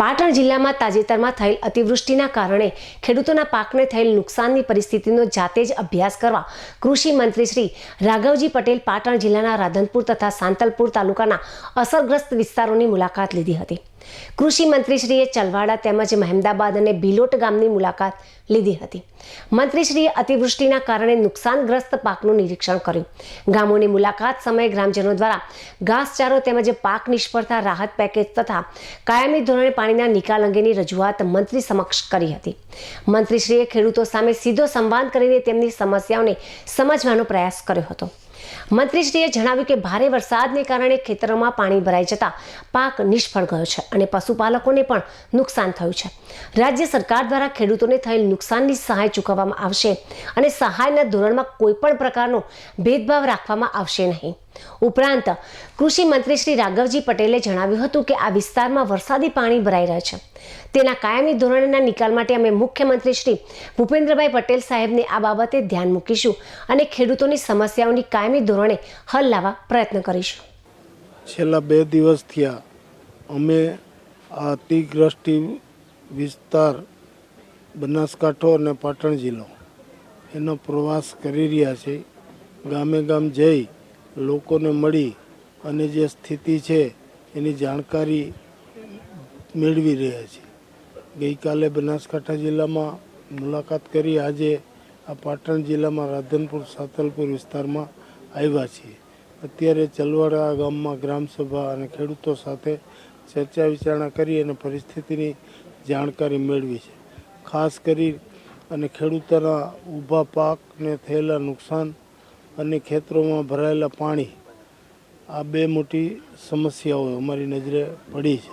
પાટણ જિલ્લામાં તાજેતરમાં થયેલ અતિવૃષ્ટિના કારણે ખેડૂતોના પાકને થયેલ નુકસાનની પરિસ્થિતિનો જાતે જ અભ્યાસ કરવા કૃષિ મંત્રી શ્રી રાઘવજી પટેલ પાટણ જિલ્લાના રાધનપુર તથા સાંતલપુર તાલુકાના અસરગ્રસ્ત વિસ્તારોની મુલાકાત લીધી હતી. કૃષિ મંત્રીશ્રીએ ચલવાડા તેમજ મહેમદાબાદ અને ભીલોટ ગામની મુલાકાત લીધી હતી. મંત્રીશ્રીએ અતિવૃષ્ટિના કારણે નુકસાનગ્રસ્ત પાકનું નિરીક્ષણ કર્યું. ગામોની મુલાકાત સમયે ગ્રામજનો દ્વારા ઘાસચારો તેમજ પાક નિષ્ફળતા રાહત પેકેજ તથા કાયમી ધોરણે પાણીના નિકાલ અંગેની રજૂઆત મંત્રી સમક્ષ કરી હતી. મંત્રીશ્રીએ ખેડૂતો સામે સીધો સંવાદ કરીને તેમની સમસ્યાઓને સમજવાનો પ્રયાસ કર્યો હતો. મંત્રીશ્રીએ જણાવ્યું કે ભારે વરસાદને કારણે ખેતરોમાં પાણી ભરાઈ જતા પાક નિષ્ફળ ગયો છે અને પશુપાલકોને પણ નુકસાન થયું છે. રાજ્ય સરકાર દ્વારા ખેડૂતોને થયેલ નુકસાનની સહાય ચૂકવવામાં આવશે અને સહાયના ધોરણમાં કોઈપણ પ્રકારનો ભેદભાવ રાખવામાં આવશે નહીં. ઉપરાંત, કૃષિ મંત્રી શ્રી રાઘવજી પટેલે જણાવ્યું હતું કે આ વિસ્તારમાં વરસાદી પાણી ભરાઈ રહ્યા છે. તેના કાયમી ધોરણના નિકાલ માટે અમે મુખ્યમંત્રી શ્રી ભૂપેન્દ્રભાઈ પટેલ સાહેબને આ બાબતે ધ્યાન મૂકીશું અને ખેડૂતોની સમસ્યાઓની કાયમી ધોરણે હલ લાવવા પ્રયત્ન કરીશું. છેલ્લા બે દિવસ થયા અમે આ અતિગ્રસ્તી વિસ્તાર, બનાસકાંઠો અને પાટણ જિલ્લો એનો પ્રવાસ કરી રહ્યા છે. ગામે ગામ જઈ લોકોને મળી અને જે સ્થિતિ છે એની જાણકારી મેળવી રહ્યા છે. ગઈકાલે બનાસકાંઠા જિલ્લામાં મુલાકાત કરી આજે આ પાટણ જિલ્લામાં રાધનપુર, સાતલપુર વિસ્તારમાં આવ્યા છીએ. અત્યારે ચલવાડા ગામમાં ગ્રામસભા અને ખેડૂતો સાથે ચર્ચા વિચારણા કરી અને પરિસ્થિતિની જાણકારી મેળવી છે. ખાસ કરી અને ખેડૂતોના ઊભા પાકને થયેલા નુકસાન અને ખેતરોમાં ભરાયેલા પાણી, આ બે મોટી સમસ્યાઓ અમારી નજરે પડી છે.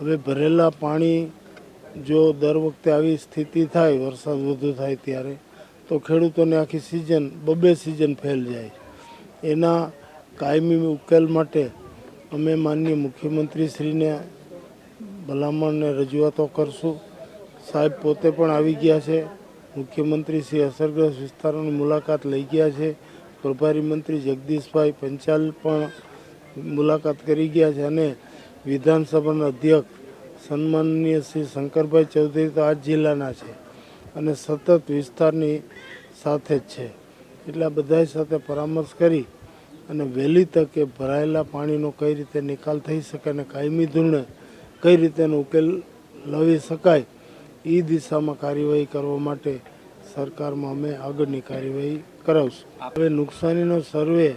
હવે ભરેલા પાણી જો દર વખતે આવી સ્થિતિ થાય, વરસાદ વધુ થાય ત્યારે, તો ખેડૂતોને આખી સિઝન બબે સિઝન ફેલ જાય. એના કાયમી ઉકેલ માટે અમે માનનીય મુખ્યમંત્રીશ્રીને ભલામણને રજૂઆતો કરશું. સાહેબ પોતે પણ આવી ગયા છે. મુખ્યમંત્રી શ્રી અસરગ્રસ્ત વિસ્તારોની મુલાકાત લઈ ગયા છે. પ્રભારી મંત્રી જગદીશભાઈ પંચાલ પણ મુલાકાત કરી ગયા છે અને વિધાનસભાના અધ્યક્ષ સન્માનનીય શ્રી શંકરભાઈ ચૌધરી તો આ જિલ્લાના છે અને સતત વિસ્તારની સાથે જ છે. એટલે બધા સાથે પરામર્શ કરી અને વહેલી તકે ભરાયેલા પાણીનો કઈ રીતે નિકાલ થઈ શકે અને કાયમી ધોરણે કઈ રીતેનો ઉકેલ લાવી શકાય એ દિશામાં કાર્યવાહી કરવા માટે સરકારમાં અમે આગળની કાર્યવાહી કરાવશું. હવે નુકસાનીનો સર્વે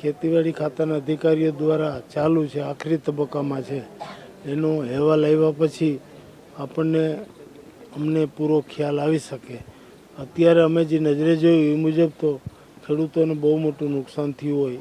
ખેતીવાડી ખાતાના અધિકારીઓ દ્વારા ચાલુ છે, આખરી તબક્કામાં છે. એનો અહેવાલ આવ્યા પછી આપણને અમને પૂરો ખ્યાલ આવી શકે. અત્યારે અમે જે નજરે જોયું એ મુજબ તો ખેડૂતોને બહુ મોટું નુકસાન થયું હોય.